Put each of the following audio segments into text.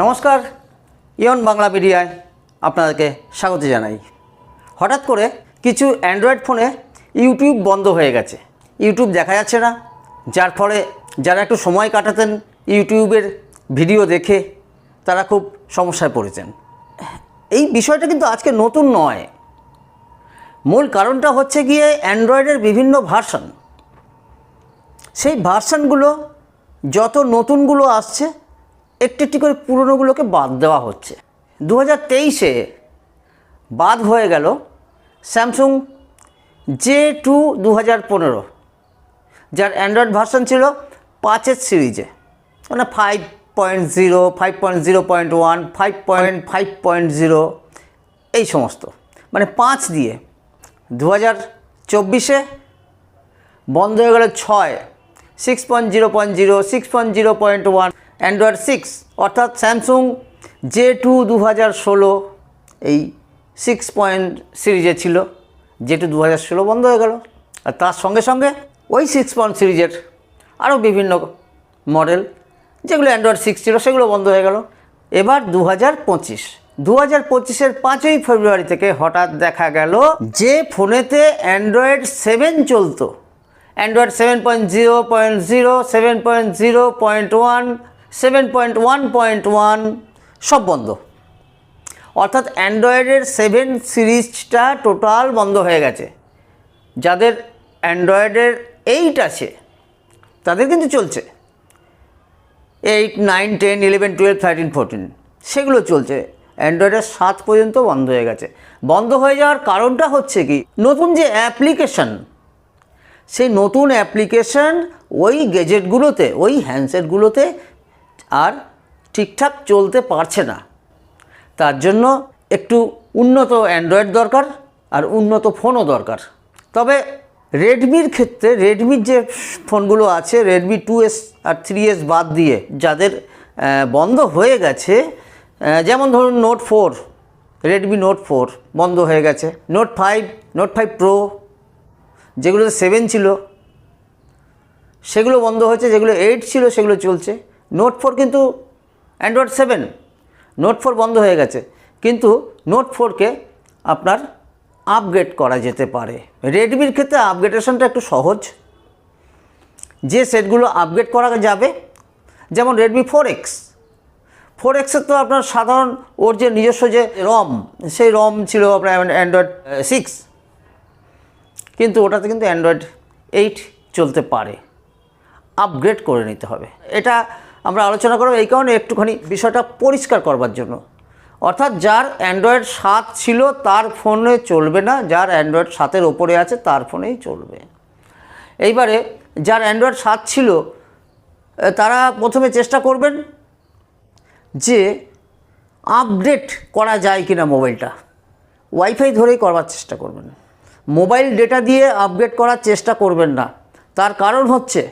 নমস্কার, ইয়ন বাংলা মিডিয়ায় আপনাদেরকে স্বাগত জানাই। হঠাৎ করে কিছু অ্যান্ড্রয়েড ফোনে ইউটিউব বন্ধ হয়ে গেছে। ইউটিউব দেখা যাচ্ছে না, যার ফলে যারা একটু সময় কাটাতেন ইউটিউবের ভিডিও দেখে তারা খুব সমস্যায় পড়েছেন। এই বিষয়টা কিন্তু আজকে নতুন নয়। মূল কারণটা হচ্ছে গিয়ে অ্যান্ড্রয়েডের বিভিন্ন ভার্সন। সেই ভার্সানগুলো, যত নতুনগুলো আসছে একটু একটি করে পুরনোগুলোকে বাদ দেওয়া হচ্ছে। দু হাজার তেইশে বাদ হয়ে গেল স্যামসুং জে টু দু হাজার পনেরো, যার অ্যান্ড্রয়েড ভার্সন ছিল পাঁচের সিরিজে। মানে five point zero five point zero point one five point five point zero এই সমস্ত। মানে পাঁচ দিয়ে দু হাজার চব্বিশে বন্ধ হয়ে গেল ছয় six point zero point zero six point zero point one android six, অর্থাৎ স্যামসুং জে টু দু হাজার ষোলো, এই সিক্স পয়েন্ট সিরিজে ছিল। জে টু দু হাজার ষোলো বন্ধ হয়ে গেল। আর তার সঙ্গে সঙ্গে ওই সিক্স পয়েন্ট সিরিজের আরও বিভিন্ন মডেল, যেগুলো অ্যান্ড্রয়েড সিক্স ছিল, সেগুলো বন্ধ হয়ে গেল। এবার দু হাজার পঁচিশ দু হাজার পঁচিশের পাঁচই ফেব্রুয়ারি থেকে হঠাৎ দেখা গেল যে ফোনেতে অ্যান্ড্রয়েড সেভেন চলতো। Android seven point zero point zero, seven point zero point one seven point one point one সব বন্ধ। অর্থাৎ অ্যান্ড্রয়েডের সেভেন সিরিজটা টোটাল বন্ধ হয়ে গেছে। যাদের অ্যান্ড্রয়েডের এইট আছে, তাদের কিন্তু চলছে। Eight, nine, ten, eleven, twelve, thirteen, fourteen, সেগুলো চলছে। অ্যান্ড্রয়েডের সাত পর্যন্ত বন্ধ হয়ে গেছে। বন্ধ হয়ে যাওয়ার কারণটা হচ্ছে কি? নতুন যে অ্যাপ্লিকেশন, সেই নতুন অ্যাপ্লিকেশন ওই গেজেটগুলোতে, ওই হ্যান্ডসেটগুলোতে আর ঠিকঠাক চলতে পারছে না। তার জন্য একটু উন্নত অ্যান্ড্রয়েড দরকার আর উন্নত ফোনও দরকার। তবে রেডমির ক্ষেত্রে রেডমির যে ফোনগুলো আছে রেডমি টু এস আর থ্রি এস বাদ দিয়ে যাদের বন্ধ হয়ে গেছে যেমন ধরুন note four Redmi note four বন্ধ হয়ে গেছে note five note five pro যেগুলোতে সেভেন ছিল, সেগুলো বন্ধ হয়েছে, যেগুলো এইট ছিল, সেগুলো চলছে। নোট ফোর কিন্তু অ্যান্ড্রয়েড সেভেন নোট ফোর বন্ধ হয়ে গেছে। কিন্তু নোট ফোরকে আপনার আপগ্রেড করা যেতে পারে। রেডমির ক্ষেত্রে আপগ্রেডেশনটা একটু সহজ। যে সেটগুলো আপগ্রেড করা যাবে, যেমন রেডমি ফোর এক্স ফোর এক্সের তো আপনার সাধারণ ওর যে নিজস্ব যে রম সেই রম ছিল আপনার অ্যান্ড্রয়েড সিক্স কিন্তু ওটাতে কিন্তু অ্যান্ড্রয়েড এইট চলতে পারে। আপগ্রেড করে নিতে হবে। এটা আমরা আলোচনা করব এই কারণে একটুখানি বিষয়টা পরিষ্কার করবার জন্য। অর্থাৎ যার অ্যান্ড্রয়েড সাত ছিল তার ফোনে চলবে না, যার অ্যান্ড্রয়েড সাতের ওপরে আছে তার ফোনেই চলবে। এইবারে যার অ্যান্ড্রয়েড সাত ছিল তারা প্রথমে চেষ্টা করবেন যে আপডেট করা যায় কিনা মোবাইলটা। ওয়াইফাই ধরেই করবার চেষ্টা করবেন। মোবাইল ডেটা দিয়ে আপডেট করার চেষ্টা করবেন না। তার কারণ হচ্ছে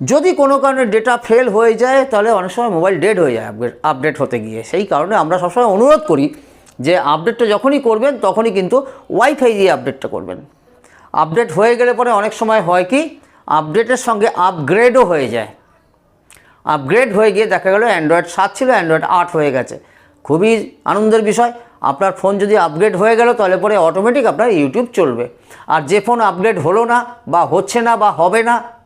যদি কোনো কারণে ডেটা ফেল হয়ে যায়, তাহলে অনেক সময় মোবাইল ডেড হয়ে যায় আপডেট আপডেট হতে গিয়ে। সেই কারণে আমরা সবসময় অনুরোধ করি যে আপডেটটা যখনই করবেন, তখনই কিন্তু ওয়াইফাই দিয়ে আপডেটটা করবেন। আপডেট হয়ে গেলে পরে অনেক সময় হয় কি আপডেটের সঙ্গে আপগ্রেডও হয়ে যায়। আপগ্রেড হয়ে গিয়ে দেখা গেল অ্যান্ড্রয়েড সাত ছিল অ্যান্ড্রয়েড আট হয়ে গেছে। খুবই আনন্দের বিষয়। আপনার ফোন যদি আপগ্রেড হয়ে গেল, তাহলে পরে অটোমেটিক আপনার ইউটিউব চলবে। আর যে ফোন আপগ্রেড হলো না, বা হচ্ছে না, বা হবে না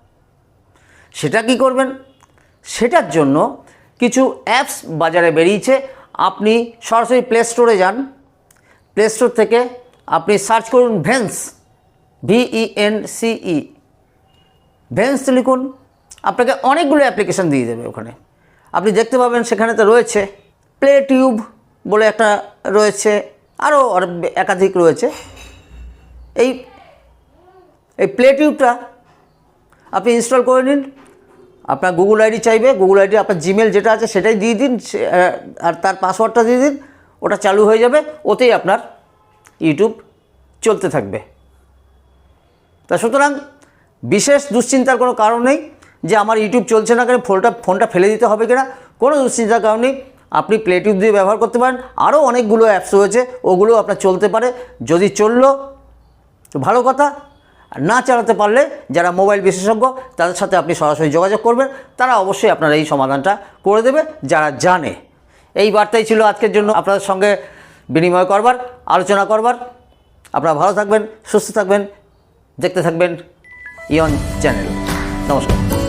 সেটা কি করবেন? সেটার জন্য কিছু অ্যাপস বাজারে বেরিয়েছে। আপনি সরাসরি প্লে স্টোরে যান। প্লে স্টোর থেকে আপনি সার্চ করুন ভেন্স ভিইএন সিই ভেন্স লিখুন। আপনাকে অনেকগুলো অ্যাপ্লিকেশান দিয়ে দেবে ওখানে। আপনি দেখতে পাবেন সেখানে তো রয়েছে প্লে টিউব বলে একটা রয়েছে আরও একাধিক রয়েছে। এই এই প্লে টিউবটা আপনি ইনস্টল করে নিন। আপনার গুগল আইডি চাইবে গুগল আইডি আপনার জিমেল যেটা আছে সেটাই দিয়ে দিন আর তার পাসওয়ার্ডটা দিয়ে দিন, ওটা চালু হয়ে যাবে, ওতেই আপনার ইউটিউব চলতে থাকবে। তা সুতরাং বিশেষ দুশ্চিন্তার কোনো কারণ নেই যে আমার ইউটিউব চলছে না কেন, ফোনটা ফোনটা ফেলে দিতে হবে কিনা, কোনো দুশ্চিন্তার কারণ নেই। আপনি প্লে টিউব দিয়ে ব্যবহার করতে পারেন, আরও অনেকগুলো অ্যাপস রয়েছে ওগুলো আপনার চলতে পারে। যদি চলল, তো ভালো কথা না চালাতে পারলে যারা মোবাইল বিশেষজ্ঞ, তাদের সাথে আপনি সরাসরি যোগাযোগ করবেন। তারা অবশ্যই আপনারা এই সমাধানটা করে দেবে, যারা জানে। এই বার্তাই ছিল আজকের জন্য। আপনাদের সঙ্গে বিনিময় করবার, আলোচনা করবার। আপনারা ভালো থাকবেন, সুস্থ থাকবেন। দেখতে থাকবেন ইয়ন চ্যানেল। নমস্কার।